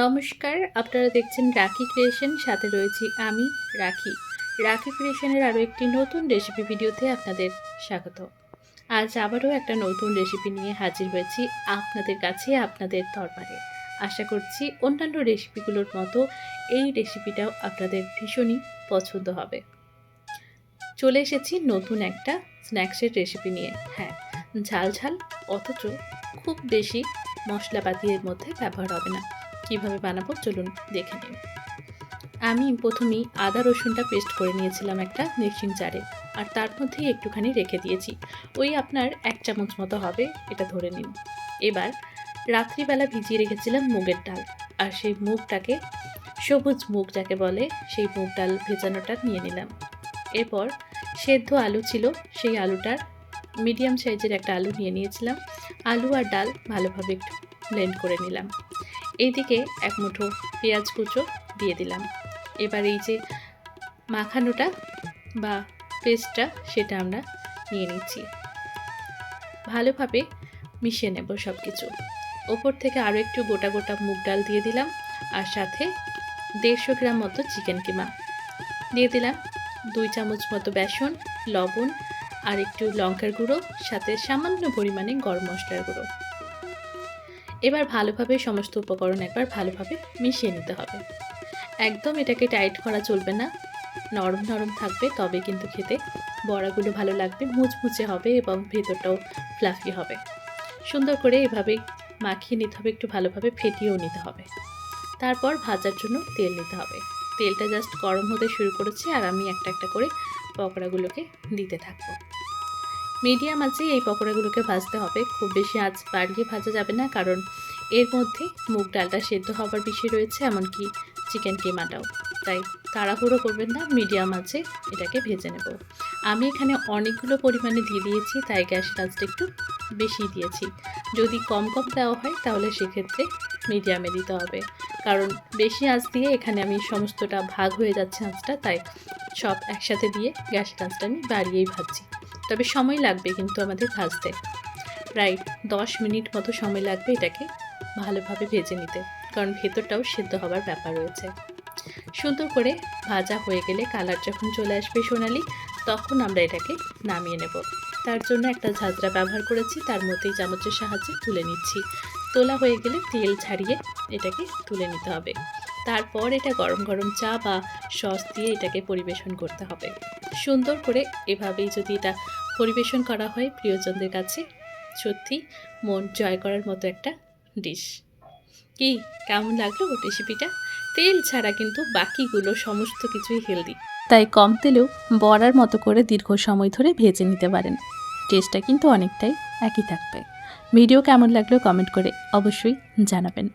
নমস্কার, আপনারা দেখছেন রাখি ক্রিয়েশন, সাথে রয়েছি আমি, রাখি। রাখি ক্রিয়েশনের আরও একটি নতুন রেসিপি ভিডিওতে আপনাদের স্বাগত। আজ আবারও একটা নতুন রেসিপি নিয়ে হাজির হয়েছি আপনাদের কাছে, আপনাদের দরবারে। আশা করছি অন্যান্য রেসিপিগুলোর মতো এই রেসিপিটাও আপনাদের ভীষণই পছন্দ হবে। চলে এসেছি নতুন একটা স্ন্যাক্সের রেসিপি নিয়ে। হ্যাঁ ঝাল ঝাল, অথচ খুব বেশি মশলাপাতি এর মধ্যে ব্যবহার হবে না। কীভাবে বানাবো চলুন দেখে নিন আমি প্রথমেই আদা রসুনটা পেস্ট করে নিয়েছিলাম একটা মিক্সিং জারে, আর তার মধ্যেই একটুখানি রেখে দিয়েছি। ওই আপনার এক চামচ মতো হবে, এটা ধরে নিন। এবার রাত্রিবেলা ভিজিয়ে রেখেছিলাম মুগের ডাল, আর সেই মুগটাকে, সবুজ মুগ যাকে বলে, সেই মুগ ডাল ভেজানোটা নিয়ে নিলাম। এরপর সেদ্ধ আলু ছিল, সেই আলুটার মিডিয়াম সাইজের একটা আলু নিয়ে নিয়েছিলাম। আলু আর ডাল ভালোভাবে একটু ব্লেন্ড করে নিলাম। এইদিকে এক মুঠো পেঁয়াজ কুচো দিয়ে দিলাম। এবার এই যে মাখানোটা বা পেস্টটা, সেটা আমরা নিয়ে নিচ্ছি। ভালোভাবে মিশিয়ে নেব সব কিছু ওপর থেকে আরও একটু গোটা গোটা মুগ ডাল দিয়ে দিলাম আর সাথে দেড়শো গ্রাম মতো চিকেন কিমা। দিয়ে দিলাম দুই চামচ মতো বেসন, লবণ আর একটু লঙ্কার গুঁড়ো, সাথে সামান্য পরিমাণে গরম মশলার গুঁড়ো। এবার ভালোভাবে সমস্ত উপকরণ একবার ভালোভাবে মিশিয়ে নিতে হবে। একদম এটাকে টাইট করা চলবে না। নরম নরম থাকবে, তবে কিন্তু খেতে বড়াগুলো ভালো লাগবে, মুচমুচে হবে এবং ভেতরটাও ফ্লাফি হবে। সুন্দর করে এভাবে মাখিয়ে নিতে হবে, একটু ভালোভাবে ফেটিয়েও নিতে হবে। তারপর ভাজার জন্য তেল নিতে হবে। তেলটা জাস্ট গরম হতে শুরু করেছে আর আমি একটা একটা করে পকোড়াগুলোকে দিতে থাকব। মিডিয়াম আঁচে এই পকোড়াগুলোকে ভাজতে হবে। খুব বেশি আঁচ বাড়িয়ে ভাজা যাবে না, কারণ এর মধ্যে মুগ ডালটা সেদ্ধ হওয়ার বিষয় রয়েছে, এমনকি চিকেন কিমাটাও। তাই তাড়াহুড়ো করবেন না, মিডিয়াম আছে এটাকে ভেজে নেব। আমি এখানে অনেকগুলো পরিমাণে দিয়ে দিয়েছি, তাই গ্যাসের আঁচটা একটু বেশি দিয়েছি। যদি কম কম দেওয়া হয়, তাহলে সেক্ষেত্রে মিডিয়ামে দিতে হবে। কারণ বেশি আঁচ দিয়ে এখানে আমি সমস্তটা ভাগ হয়ে যাচ্ছে আঁচটা, তাই সব একসাথে দিয়ে গ্যাসের আঁচটা আমি বাড়িয়েই ভাজছি। তবে সময় লাগবে কিন্তু আমাদের ভাজতে। প্রায় দশ মিনিট মতো সময় লাগবে এটাকে ভালোভাবে ভেজে নিতে, কারণ ভেতরটাও সেদ্ধ হবার ব্যাপার রয়েছে। সুন্দর করে ভাজা হয়ে গেলে কালার যখন চলে আসবে সোনালি, তখন আমরা এটাকে নামিয়ে নেব। তার জন্য একটা ঝাঁঝরা ব্যবহার করেছি, তার মধ্যেই চামচের সাহায্যে তুলে নিচ্ছি। তোলা হয়ে গেলে তেল ছাড়িয়ে এটাকে তুলে নিতে হবে। তারপর এটা গরম গরম চা বা সস দিয়ে এটাকে পরিবেশন করতে হবে। সুন্দর করে এভাবেই যদি এটা পরিবেশন করা হয় প্রিয়জনদের কাছে, সত্যি মন জয় করার মতো একটা ডিশ কি, কেমন লাগল রেসিপিটা তেল ছাড়া কিন্তু বাকিগুলো সমস্ত কিছুই হেলদি তাই কম তেলেও বড়ার মতো করে দীর্ঘ সময় ধরে ভেজে নিতে পারেন। টেস্টটা কিন্তু অনেকটাই একই থাকবে। ভিডিও কেমন লাগল কমেন্ট করে অবশ্যই জানাবেন।